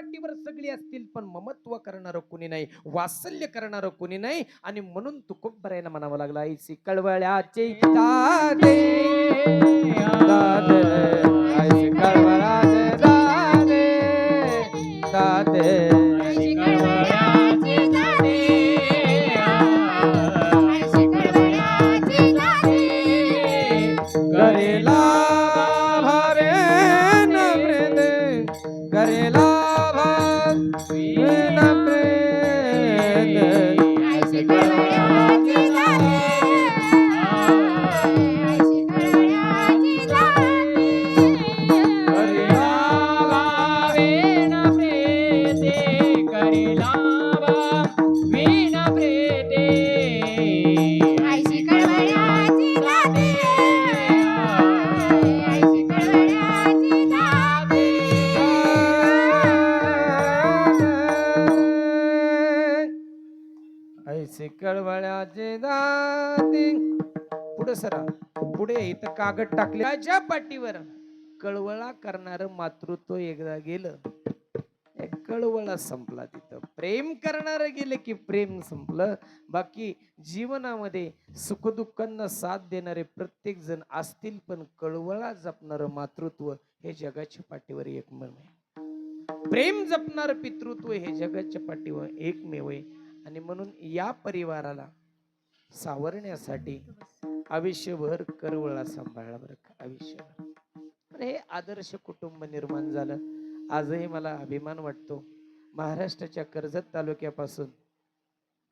पाठीवर सगळी असतील पण ममत्व करणार कुणी नाही वात्सल्य करणार कुणी नाही आणि म्हणून तुकोबरायला म्हणावं लागला ऐसी कळवळ्याचे दादे कागद टाकले. माझ्या पाठीवर. कळवळा करणार मातृत्व एकदा गेलं. कळवळा संपला तिथं. प्रेम करणार गेलं की प्रेम संपलं. बाकी जीवनामध्ये सुखदुःखांना साथ देणारे प्रत्येक जण असतील पण कळवळा जपणार मातृत्व हे जगाच्या पाठीवर एकमेव आहे. प्रेम जपणार पितृत्व हे जगाच्या पाठीवर एकमेव आहे. आणि म्हणून या परिवाराला सावरण्यासाठी आयुष्यभर करवळा सांभाळला बरं का आयुष्यभर. हे आदर्श कुटुंब निर्माण झालं. आजही मला अभिमान वाटतो. महाराष्ट्राच्या कर्जत तालुक्यापासून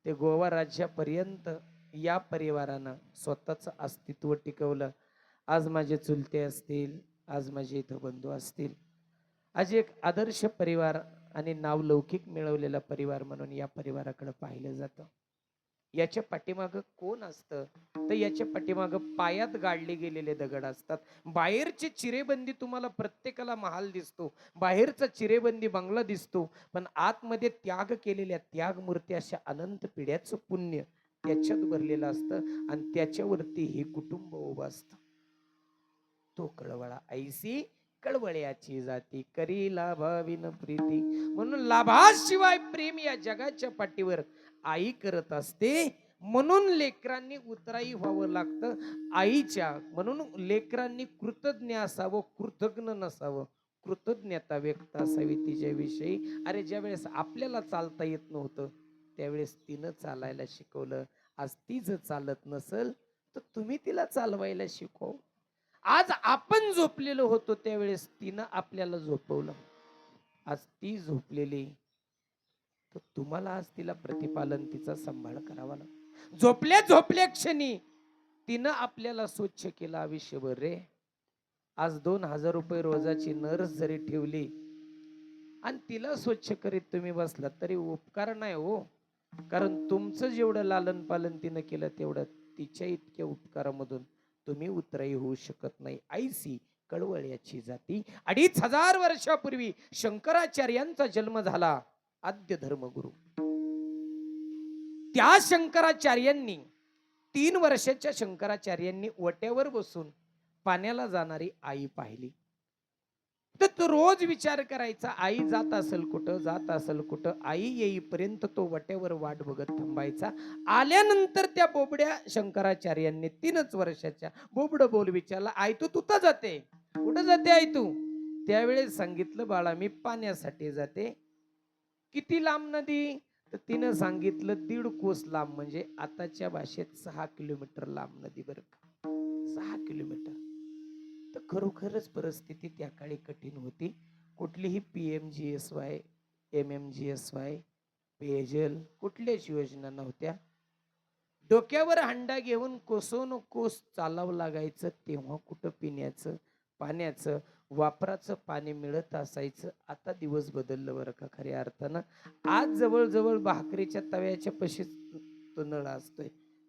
ते गोवा राज्यापर्यंत या परिवारानं स्वतःचं अस्तित्व टिकवलं. आज माझे चुलते असतील आज माझे इथं बंधू असतील. आज एक आदर्श परिवार आणि नावलौकिक मिळवलेला परिवार म्हणून या परिवाराकडे पाहिलं जातं. याच्या पाठीमागं कोण असतं? तर याच्या पाठीमागं पायात गाडले गेलेले दगड असतात. बाहेरची चिरेबंदी तुम्हाला प्रत्येकाला महाल दिसतो. बाहेरचा चिरेबंदी बंगला दिसतो. पण आतमध्ये त्याग केलेल्या त्यागमूर्ती अशा अनंत पिढ्याचं पुण्य त्याच्यात भरलेलं असतं आणि त्याच्यावरती हे कुटुंब उभं असतं. तो कळवळा. ऐसी कळवळ्याची जाती करी लाभाविन प्रीती. म्हणून लाभाशिवाय प्रेम या जगाच्या पाठीवर आई करत असते म्हणून लेकरांनी उतराई व्हावं लागतं. आईच्या म्हणून लेकरांनी कृतज्ञ असावं कृतज्ञ नसावं. कृतज्ञता व्यक्त असावी तिच्याविषयी. अरे ज्या वेळेस आपल्याला चालता येत नव्हतं त्यावेळेस तिनं चालायला शिकवलं. आज ती जर चालत नसल तर तुम्ही तिला चालवायला शिकव. आज आपण झोपलेलो होतो त्यावेळेस तिनं आपल्याला झोपवलं. आज ती झोपलेली. तर तुम्हाला आज तिला प्रतिपालन तिचा सांभाळ करावा लागतो झोपल्या झोपल्या क्षणी तिनं आपल्याला स्वच्छ केलं आयुष्यभर रे. आज दोन हजार रुपये रोजाची नर्स जरी ठेवली आणि तिला स्वच्छ करीत तुम्ही बसलात तरी उपकार नाही हो. कारण तुमचं जेवढं लालन पालन तिनं केलं तेवढं तिच्या इतक्या उपकारामधून तुम्ही उतराई होऊ शकत नाही. आईसी कळवळ्याची जाती. अडीच हजार वर्षापूर्वी शंकराचार्यांचा जन्म झाला. आद्य धर्मगुरु. त्या शंकराचार्यांनी तीन वर्षाच्या शंकराचार्यांनी वट्यावर बसून पाण्याला जाणारी आई पाहिली. तर तो रोज विचार करायचा आई जात असेल कुठं जात असेल कुठं आई येईपर्यंत तो वटेवर वाट बघत थांबायचा. आल्यानंतर त्या बोबड्या शंकराचार्यांनी तीनच वर्षाच्या बोबड बोल विचारला आई तू तुता जाते. कुठं जाते आई तू? त्यावेळेस सांगितलं बाळा मी पाण्यासाठी जाते. किती लांब नदी? तर तिनं सांगितलं दीड कोस लांब म्हणजे आताच्या भाषेत सहा किलोमीटर लांब नदी बरं का. सहा किलोमीटर. खरोखरच परिस्थिती त्या काळी कठीण होती. कुठलीही P M G S Y M M G S Y पेयजल कुठल्याच योजना नव्हत्या. डोक्यावर हंडा घेऊन कोसोन कोस चालावं लागायचं तेव्हा कुठं पिण्याचं पाण्याचं वापराचं पाणी मिळत असायचं आता दिवस बदललं बरं का खऱ्या अर्थानं. आज जवळजवळ भाकरीच्या तव्याच्या पशीच तो नळ असतोय.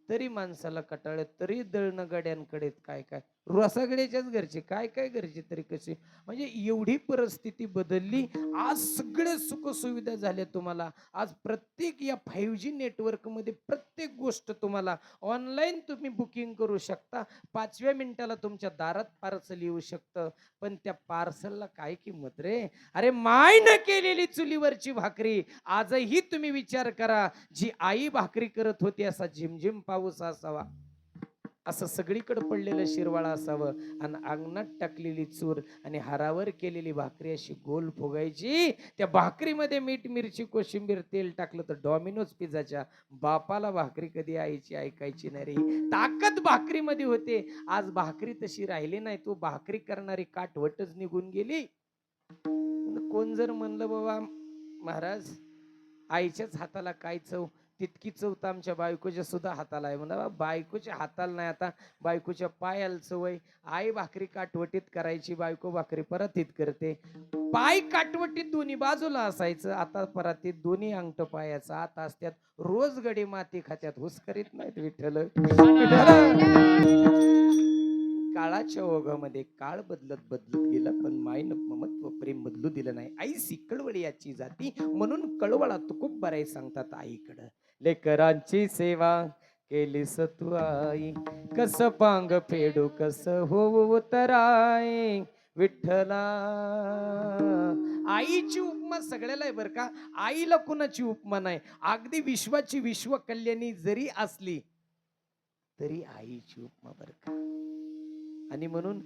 तरी माणसाला कटाळत तरी दळणं गड्यांकडे काय काय रसागड्याच्याच घरचे. काय काय घरचे तरी कसे? म्हणजे एवढी परिस्थिती बदलली. आज सगळे सुख सुविधा झाल्या तुम्हाला. आज प्रत्येक या फाईव्ह जी नेटवर्कमध्ये प्रत्येक गोष्ट तुम्हाला ऑनलाईन तुम्ही बुकिंग करू शकता. पाचव्या मिनिटाला तुमच्या दारात पार्सल येऊ शकतं. पण त्या पार्सलला काय किंमत रे? अरे माय न केलेली चुलीवरची भाकरी. आजही तुम्ही विचार करा. जी आई भाकरी करत होती असा झिमझिम पाऊस असावा. असं सगळीकडे पडलेलं शिरवाळा असावं. आणि अंगणात टाकलेली चूर आणि हारावर केलेली भाकरी अशी गोल फुगायची. त्या भाकरीमध्ये मीठ मिरची कोशिंबीर तेल टाकलं तर डॉमिनोज पिझ्झाच्या बापाला भाकरी कधी आईची ऐकायची नाही रे. ताकद भाकरीमध्ये होते. आज भाकरी तशी राहिली नाही. तू भाकरी करणारी काठवटच निघून गेली. कोण जर म्हणलं बाबा महाराज आईच्याच हाताला काय चव? तितकी चवथ आमच्या बायकोच्या सुद्धा हाताला आहे. म्हणा बायकोच्या हाताला नाही आता बायकोच्या पायाला चवय आई भाकरी काटवटीत करायची बायको भाकरी परातीत करते. पाय काटवटीत दोन्ही बाजूला असायचं. आता परातीत दोन्ही अंगठ पायाचा. आत असत्यात रोज गडी माती खात्यात. हुस करीत नाहीत विठ्ठल. काळाच्या ओघामध्ये काळ बदलत बदलत गेला पण माईन ममत्व प्रेम बदलू दिलं नाही. आई सिकळवडी याची जाती. म्हणून कळवळा खूप बऱ्याच सांगतात आईकडं. लेकरांची सेवा केली तू आई. कस पांग फेडू कस होऊ तराय विठ्ठला. आईची उपमा सगळ्याला आहे बरं का. आईला कुणाची उपमा नाही. अगदी विश्वाची विश्व कल्याणी जरी असली तरी आईची उपमा बरं का. आणि म्हणून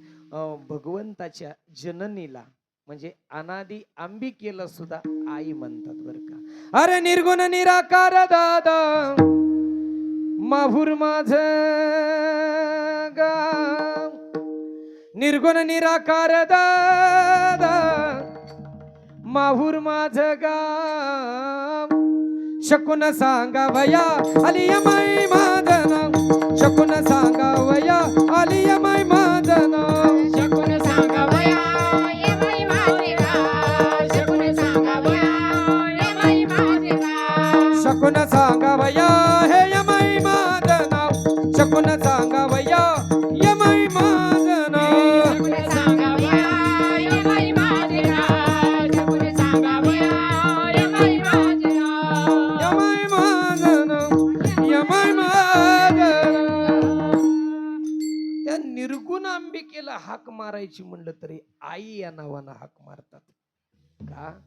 भगवंताच्या जननीला म्हणजे अनादी अंबिकेला सुद्धा आई म्हणतात बर का. अरे निर्गुण निराकार दादा माहूर माझ निर्गुण निराकार दादा माहूर माझ गाव. शकून सांगा वया आली माई माझं नाव. शकून सांगा वया आली माई माझं नाव. नावानं हाक मारतात. का?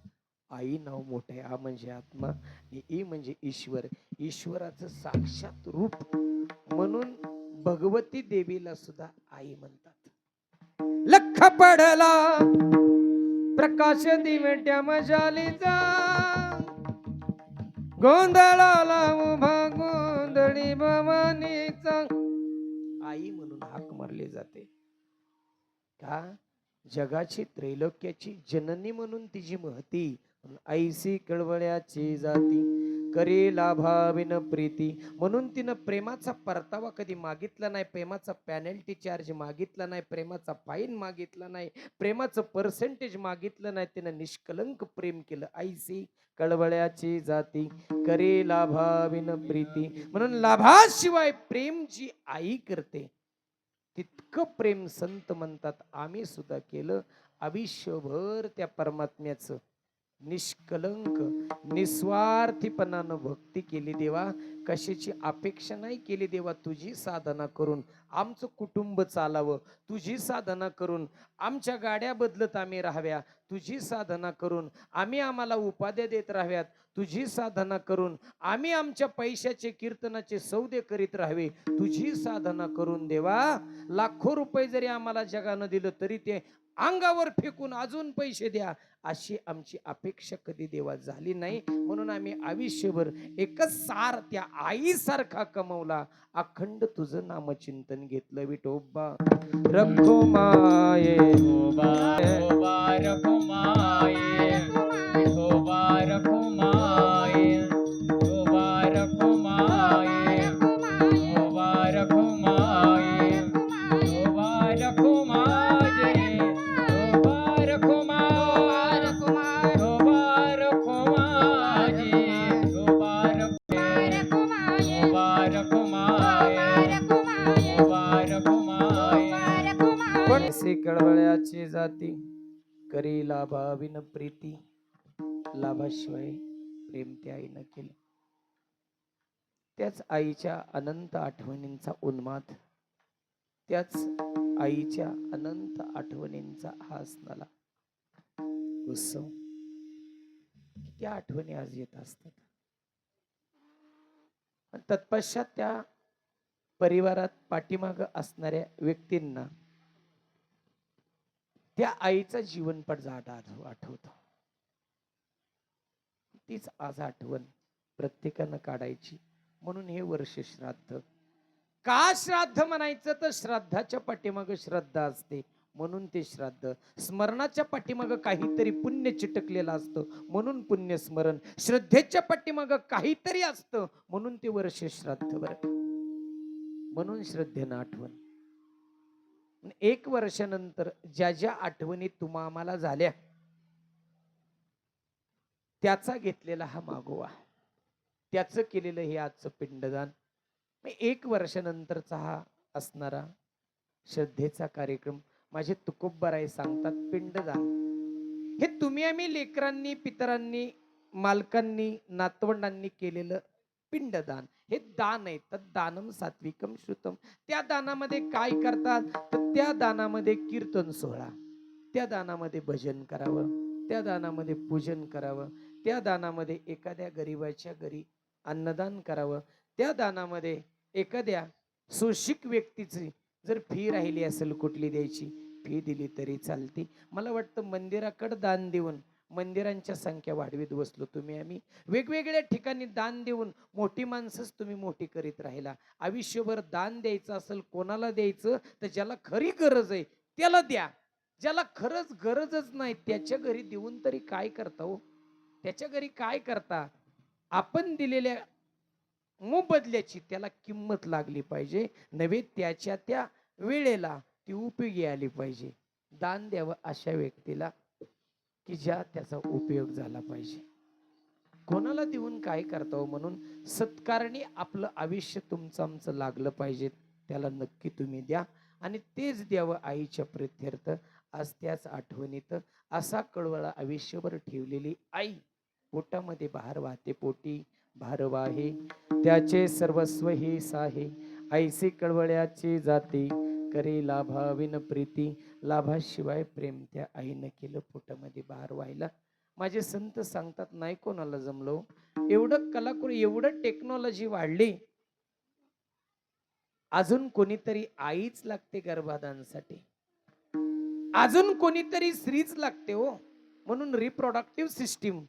आई नाव मोठं आहे आ म्हणजे आत्मा आणि ई म्हणजे ईश्वर. ईश्वराचं साक्षात रूप म्हणून भगवती देवीला सुद्धा आई म्हणतात. लख पडला प्रकाश दिवट्या मजालीचा गोंधळाला उभा गोंधळी भवानीचा. आई म्हणून हाक मारली जाते. का? जगाची त्रैलोक्याची जननी म्हणून तिची महती ऐसी कळवळ्याची जाती करी लाभाविन प्रीती. म्हणून तिनं प्रेमाचा परतावा कधी मागितला नाही प्रेमाचा पॅनल्टी चार्ज मागितला नाही प्रेमाचा फाईन मागितला नाही प्रेमाचं पर्सेंटेज मागितलं नाही तिनं निष्कलंक प्रेम केलं ऐसी कळवळ्याची जाती करे लाभाविन प्रीती. म्हणून लाभाशिवाय प्रेम जी आई करते तितकं प्रेम संत म्हणतात. आम्ही सुद्धा केलं. आयुष्यभर त्या परमात्म्याचं निष्कलंक निस्वार्थीपणानं भक्ती केली देवा. कशाची अपेक्षा नाही केली देवा तुझी साधना करून. आमचं कुटुंब चालावं. तुझी साधना करून. आमच्या गाड्या बदलत आम्ही राहाव्या. तुझी साधना करून. आम्ही आम्हाला उपाध्या देत राहाव्यात. तुझी साधना करून आम्ही आमच्या पैशाचे कीर्तनाचे सौदे करीत राहावे. तुझी साधना करून देवा लाखो रुपये जरी आम्हाला जगानं दिलं तरी ते अंगावर फेकून अजून पैसे द्या अशी आमची अपेक्षा कधी देवा झाली नाही. म्हणून आम्ही आयुष्यभर एकच सार त्या आईसारखा कमवला. अखंड तुझं नामचिंतन घेतलं विठोबा. रखो माये जाते. करे लाभाविन प्रीती. लाभाशिवाय प्रेम त्या आईनं केलं. त्याच आईच्या अनंत आठवणींचा उन्माद. त्याच आईच्या अनंत आठवणींचा हा असणारा उत्सव. त्या आठवणी आज येत असतात. तत्पश्चात त्या परिवारात पाठीमाग असणाऱ्या व्यक्तींना त्या आईचा जीवनपट जाट आठवतो. तीच आज आठवण प्रत्येकानं काढायची. म्हणून हे वर्ष श्राद्ध. का श्राद्ध म्हणायचं? तर श्राद्धाच्या पाठीमाग श्रद्धा असते. म्हणून ते श्राद्ध. स्मरणाच्या पाठीमाग काहीतरी पुण्य चिटकलेलं असतं. म्हणून पुण्य स्मरण. श्रद्धेच्या पाठीमाग काहीतरी असतं. म्हणून ते वर्ष श्राद्ध बरं म्हणून श्रद्धेनं आठवण. एक वर्षानंतर ज्या ज्या आठवणी तुम्हा आम्हाला झाल्या त्याचा घेतलेला हा मागोवा. त्याचं केलेलं हे आजचं पिंडदान. एक वर्षानंतरचा हा असणारा श्रद्धेचा कार्यक्रम. माझे तुकोबराय सांगतात पिंडदान. हे तुम्ही आम्ही लेकरांनी पितरांनी मालकांनी नातवंडांनी केलेलं पिंडदान. हे दान आहे. तर दानम सात्विकम श्रुतम. त्या दानामध्ये काय करतात? तर त्या दानामध्ये कीर्तन सोहळा त्या दानामध्ये भजन करावं. त्या दानामध्ये पूजन करावं. त्या दानामध्ये एखाद्या गरीबाच्या घरी अन्नदान करावं. त्या दानामध्ये एखाद्या सुशिक व्यक्तीची जर फी राहिली असेल कुठली द्यायची फी दिली तरी चालते. मला वाटतं मंदिराकडं दान देऊन मंदिरांच्या संख्या वाढवीत बसलो तुम्ही आम्ही. वेगवेगळ्या ठिकाणी दान देऊन मोठी माणसंच तुम्ही मोठी करीत राहिला. आयुष्यभर दान द्यायचं असेल कोणाला द्यायचं? तर ज्याला खरी गरज आहे त्याला द्या. ज्याला खरंच गरजच नाही त्याच्या घरी देऊन तरी काय करता हो? त्याच्या घरी काय करता? आपण दिलेल्या मोबदल्याची त्याला किंमत लागली पाहिजे. नव्हे त्याच्या त्या वेळेला ती उपयोगी आली पाहिजे. दान द्यावं अशा व्यक्तीला की ज्या त्याचा उपयोग झाला पाहिजे. कोणाला देऊन काय करतो म्हणून सत्कारणी आपलं आयुष्य तुमचं आमचं लागलं पाहिजे त्याला नक्की तुम्ही द्या आणि तेच द्यावं आईच्या प्रित्यर्थ. आज त्याच आठवणीत असा कळवळा आयुष्यभर ठेवलेली आई पोटामध्ये बाहेर वाहते पोटी भार वाहे. त्याचे सर्वस्व हे साहे. ऐसे कळवळ्याची जाती. करे लाभाविन प्रीती. लाभाशिवाय प्रेम त्या आईनं केलं पोटामध्ये बाहेर व्हायला. माझे संत सांगतात नाही कोणाला जमलो. एवढं कलाकृ एवढं टेक्नॉलॉजी वाढली. अजून कोणीतरी आईच लागते गर्भाधानसाठी. अजून कोणीतरी स्त्रीच लागते हो. म्हणून रिप्रोडक्टिव्ह सिस्टीम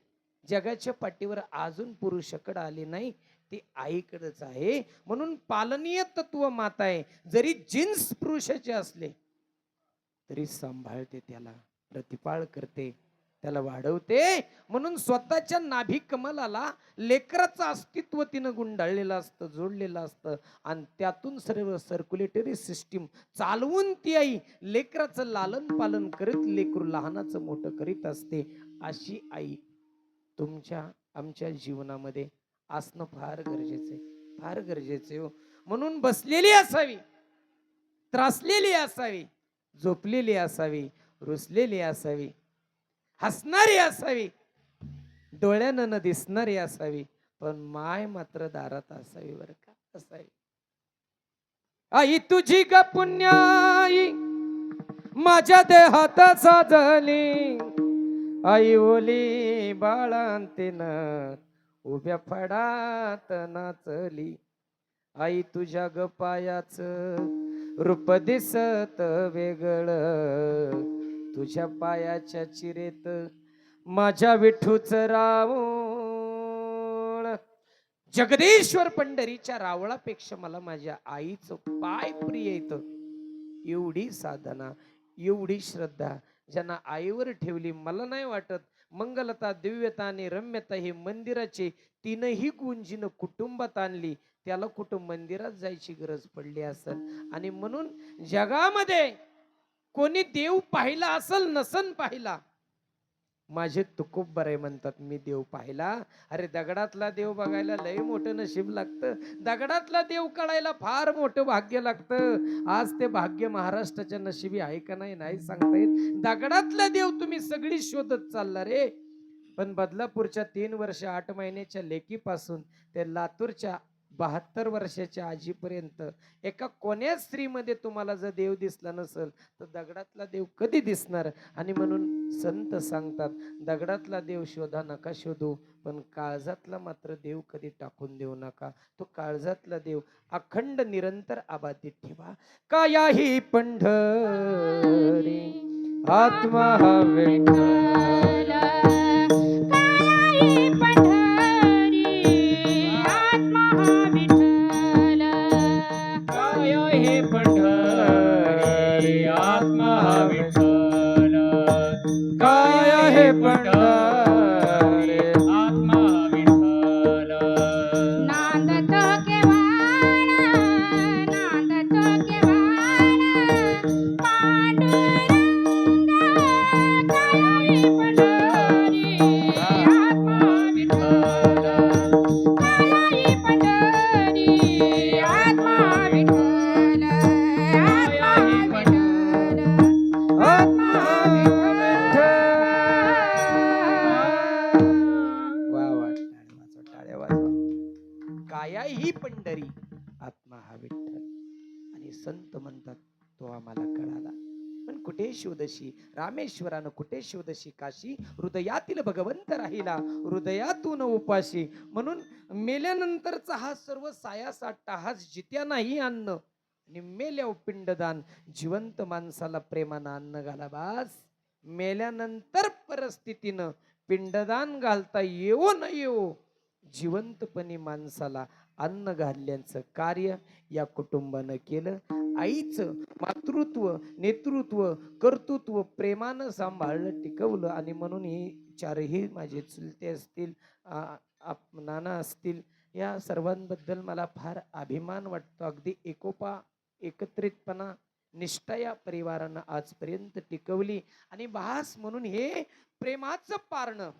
जगाच्या पाठीवर अजून पुरुषाकडे आले नाही. ती आईकडेच आहे. म्हणून पालनीय तत्व माता आहे. जरी जिन्स पुरुषाचे असले तरी सांभाळते त्याला प्रतिपाळ करते त्याला वाढवते. म्हणून स्वतःच्या नाभी कमलाला लेकराचं अस्तित्व तिनं गुंडाळलेलं असतं जोडलेलं असतं. आणि त्यातून सर्व सर्क्युलेटरी सिस्टीम चालवून ती आई लेकराचं लालन पालन करीत लेकरू लहानाचं मोठं करीत असते. अशी आई तुमच्या आमच्या जीवनामध्ये असणं फार गरजेचं आहे. फार गरजेचं आहे हो. म्हणून बसलेली असावी त्रासलेली असावी झोपलेली असावी रुसलेली असावी हसणारी असावी डोळ्यानं न दिसणारी असावी पण माय मात्र दारात असावी बर का असावी. आई तुझी ग पुण्याई माझ्या देहात साजली. आई ओली बाळांतीनं उभ्या फडात नाचली. आई तुझ्या ग पायाच रूप दिसत वेगळ. तुझ्या पायाच्या चिरेत माझ्या विठूच रावळ. जगदीश्वर पंढरीच्या रावळापेक्षा मला माझ्या आईचं पाय प्रिय येत एवढी साधना एवढी श्रद्धा ज्यांना आईवर ठेवली मला नाही वाटत मंगलता दिव्यता आणि रम्यता हे मंदिराचे तीनही गुंजीनं कुटुंबात आणली त्याला कुठं मंदिरात जायची गरज पडली असेल आणि म्हणून जगामध्ये कोणी देव पाहिला असल नसन पाहिला माझे तुकूप बरे म्हणतात मी देव पाहिला. अरे दगडातला देव बघायला लय मोठं नशीब लागतं. दगडातला देव कळायला फार मोठं भाग्य लागतं. आज ते भाग्य महाराष्ट्राच्या नशिबी आहे का नाही नाही सांगता येत. दगडातला देव तुम्ही सगळी शोधत चालला रे. पण बदलापूरच्या तीन वर्ष आठ महिन्याच्या लेकीपासून ते लातूरच्या बहात्तर वर्षाच्या आजीपर्यंत एका कोण्या स्त्रीमध्ये तुम्हाला जर देव दिसला नसेल तर दगडातला देव कधी दिसणार? आणि म्हणून संत सांगतात दगडातला देव शोधा नका शोधू पण काळजातला मात्र देव कधी टाकून देऊ नका. तो काळजातला देव अखंड निरंतर आबाधित ठेवा. कायाही पंढरी आत्मा हा संत म्हणतात तो आम्हाला कळाला. पण कुठे शोधशी रामेश्वरानं कुठे शोधशी काशी? हृदयातील भगवंत राहिला. हृदयातून उपाशी. म्हणून मेल्यानंतरचा हा सर्व सायासाठा हा जित्या नाही अन्न. आणि मेल्या पिंडदान. जिवंत माणसाला प्रेमानं अन्न घाला बास. मेल्यानंतर परिस्थितीनं पिंडदान घालता येवो न येवो. जिवंतपणी माणसाला अन्न घालण्याचं कार्य या कुटुंबानं केलं. आईचं मातृत्व नेतृत्व कर्तृत्व प्रेमानं सांभाळलं टिकवलं आणि म्हणून ही चारही माझे चुलते असतील आप- नाना असतील या सर्वांबद्दल मला फार अभिमान वाटतो. अगदी एकोपा एकत्रितपणा निष्ठा या परिवारानं आजपर्यंत टिकवली आणि भास म्हणून हे प्रेमाचं पारणं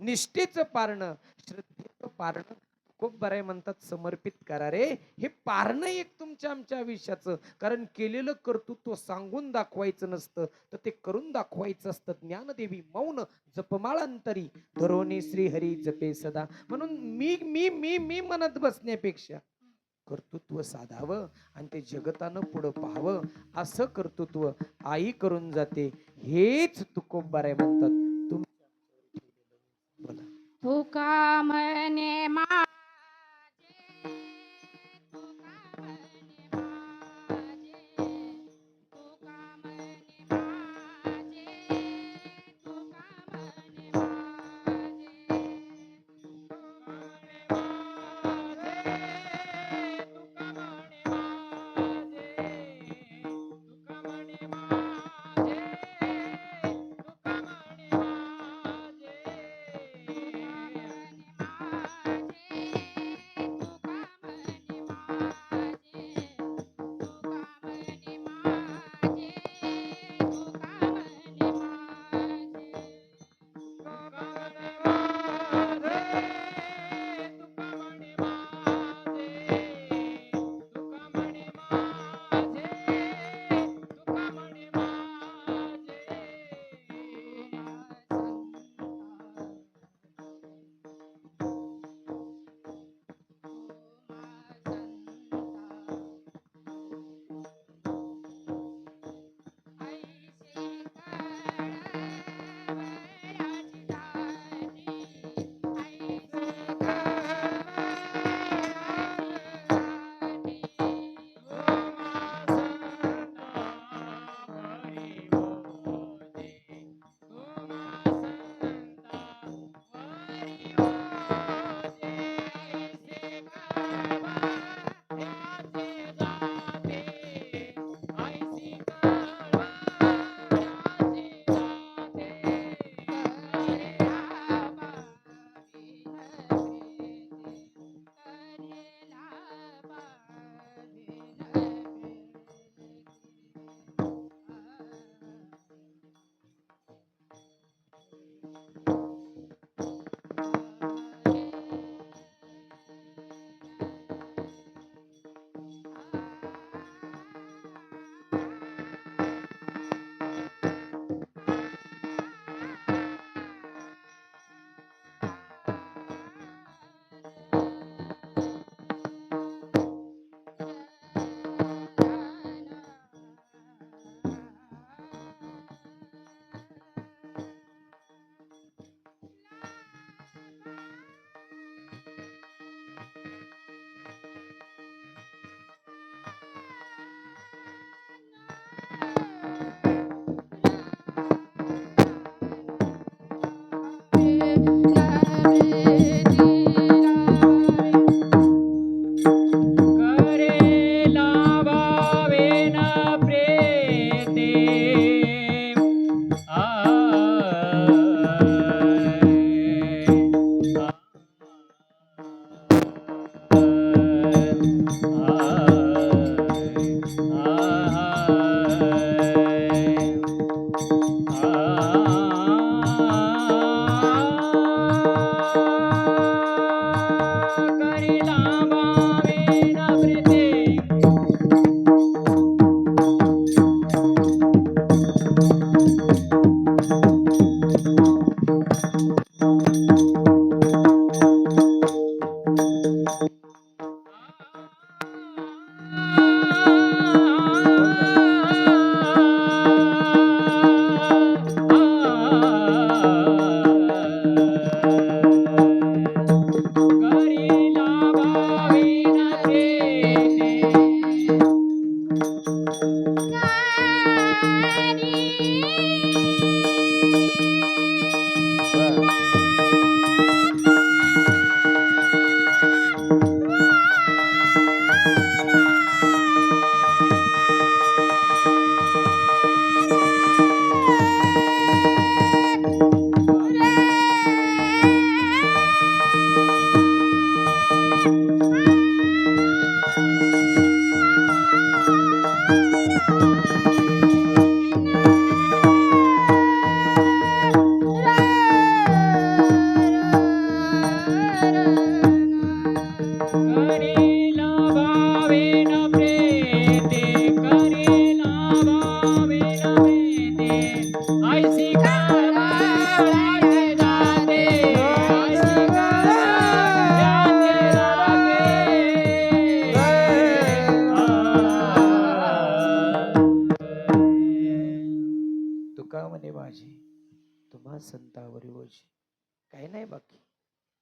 निष्ठेचं पारणं श्रद्धेचं पारणं खूप बरे म्हणतात समर्पित करा रे. हे पारणं एक तुमच्या आमच्या आयुष्याचं. कारण केलेलं कर्तृत्व सांगून दाखवायचं नसतं. तर ते करून दाखवायचं असतं. ज्ञानदेवी मौन जपमाळांतरी श्री श्रीहरी जपे सदा. म्हणून मी मी मी मी म्हणत बसण्यापेक्षा कर्तृत्व साधावं आणि ते जगतानं पुढं पाहावं. असं कर्तृत्व आई करून जाते. हेच तुकोबारे म्हणतात. तुम बोला हो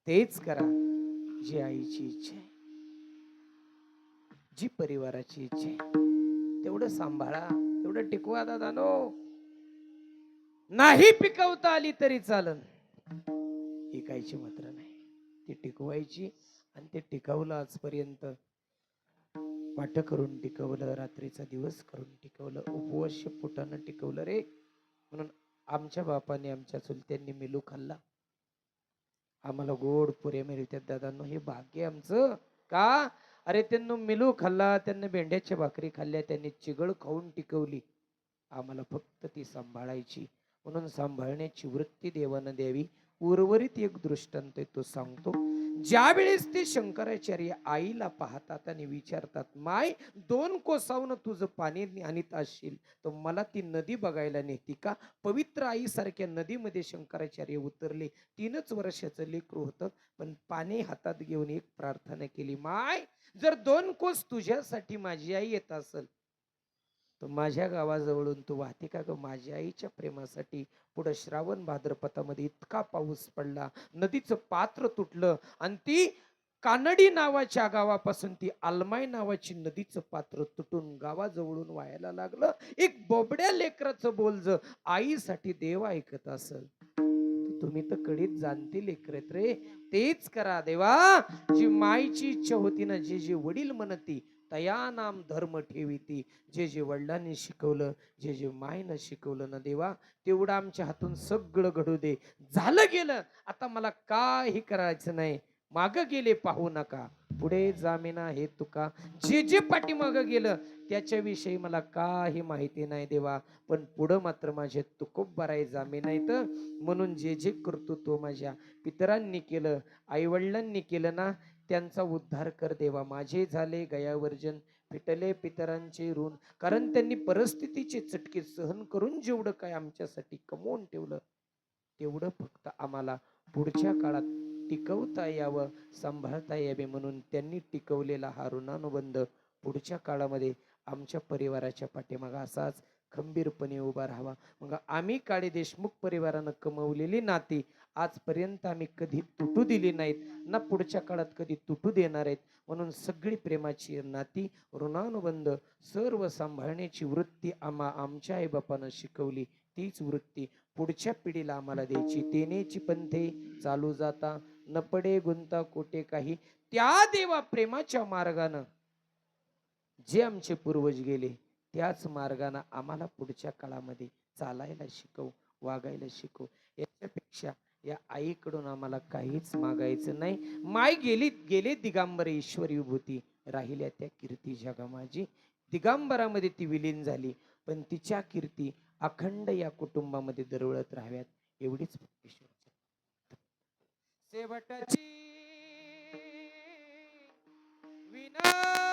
तेच करा जी आईची इच्छा आहे. जी परिवाराची इच्छा आहे. तेवढं सांभाळा तेवढं टिकवा दादानो. नाही पिकवता आली तरी चालन. टिकायची मात्र नाही. ती टिकवायची आणि ते टिकवलं आजपर्यंत. पाठ करून टिकवलं रात्रीचा दिवस करून टिकवलं उपवास पोटानं टिकवलं रे. म्हणून आमच्या बापाने आमच्या चुलत्यांनी मेलू खाल्ला. आम्हाला गोड पुरे मिळतात दादांनो. हे भाग्य आमचं. का? अरे त्यांना मिलू खाल्ला त्यांनी भेंड्याच्या भाकरी खाल्ल्या त्यांनी चिगळ खाऊन टिकवली. आम्हाला फक्त ती सांभाळायची. म्हणून सांभाळण्याची वृत्ती देवानं द्यावी. उर्वरित एक दृष्टांत आहे तो सांगतो ज्यावेळेस ते शंकराचार्य आईला पाहतात आणि विचारतात माय दोन कोसावून तुझं पाणी आणीत असशील तर मला ती नदी बघायला नेती का? पवित्र आईसारख्या नदीमध्ये शंकराचार्य उतरले. तीनच वर्षाचं लेकरू होतं पण पाणी हातात घेऊन एक प्रार्थना केली माय जर दोन कोस तुझ्यासाठी माझी आई येत असेल तर माझ्या गावाजवळून तू वाहते का ग? माझ्या आईच्या प्रेमासाठी पुढं श्रावण भाद्रपदामध्ये इतका पाऊस पडला. नदीचं पात्र तुटलं आणि ती कानडी नावाच्या गावापासून ती आलमाई नावाची नदीचं पात्र तुटून गावाजवळून व्हायला लागलं. एक बोबड्या लेकराचं बोलज आईसाठी देव ऐकत असल तुम्ही तर कडीत जाणते लेकरत रे. तेच करा देवा. जी मायची इच्छा होती ना जे जे वडील म्हणती तया नाम धर्म ठेविती. जे जे वडिलांनी शिकवलं जे जे मायनं शिकवलं ना देवा तेवढं आमच्या हातून सगळं घडू दे. झालं गेलं आता मला काही करायचं नाही. माग गेले पाहू नका. पुढे जामिना हे तुका. जे जे पाठीमाग गेलं त्याच्याविषयी मला काही माहिती नाही देवा. पण पुढं मात्र माझे तुकोब बराय जामे नाही तर म्हणून जे जे कर्तृत्व माझ्या पितरांनी केलं आईवडिलांनी केलं ना त्यांचा उद्धार कर देवा. माझे झाले गयावर्जन पिटले पितरांचे ऋण. कारण त्यांनी परिस्थितीचे चटके सहन करून जेवढं काय आमच्यासाठी कमवून ठेवलं तेवढं फक्त आम्हाला पुढच्या काळात टिकवता यावं सांभाळता यावे म्हणून त्यांनी टिकवलेला हा ऋणानुबंध पुढच्या काळामध्ये आमच्या परिवाराच्या पाठीमागा असाच खंबीरपणे उभा राहावा. मग आम्ही काळे देशमुख परिवारानं कमवलेली नाती आजपर्यंत आम्ही कधी तुटू दिली नाहीत ना पुढच्या काळात कधी तुटू देणार आहेत म्हणून सगळी प्रेमाची नाती ऋणानुबंध सर्व सांभाळण्याची वृत्ती आम्हा आमच्या आईबापानं शिकवली. तीच वृत्ती पुढच्या पिढीला आम्हाला द्यायची. तेनेची पंथे चालू जाता न पडे गुंता कोटे काही. त्या देवा प्रेमाच्या मार्गानं जे आमचे पूर्वज गेले त्याच मार्गानं आम्हाला पुढच्या काळामध्ये चालायला शिकव वागायला शिकव. याच्यापेक्षा या आईकडून आम्हाला काहीच मागायचं नाही. माय गेली गेले दिगांबर ईश्वरी विभूती. राहिल्या त्या कीर्ती जगामाजी दिगांबरामध्ये ती विलीन झाली पण तिच्या कीर्ती अखंड या कुटुंबामध्ये दरवळत राहाव्यात एवढीच ईश्वराची शेवटची विना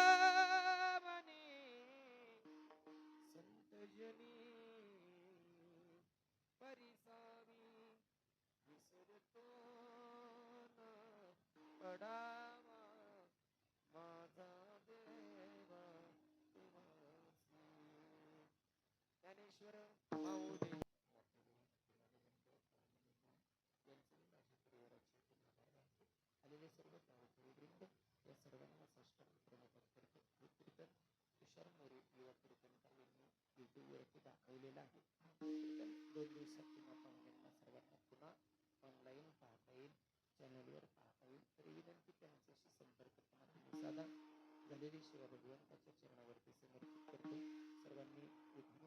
ज्ञानेश्वर माऊली आलेले सर्व भावपूरवृंद या सर्वांना साष्टांग प्रणिपात करतो हे कीर्तन तुषार मोरे युवा कीर्तनकार यांनी युट्यूबवरती दाखवलेलं आहे कीर्तन दोन दिवसात किंवा पाहुण्यांना सर्वांना पुन्हा ऑनलाईन पाहता येईल चॅनलवर पाहता येईल तर विनंती त्यांच्याशी संपर्क क्रमांक साधा झालेली शिवा भगवंताच्या चरणावरती समर्पित करतो सर्वांनी विघ्न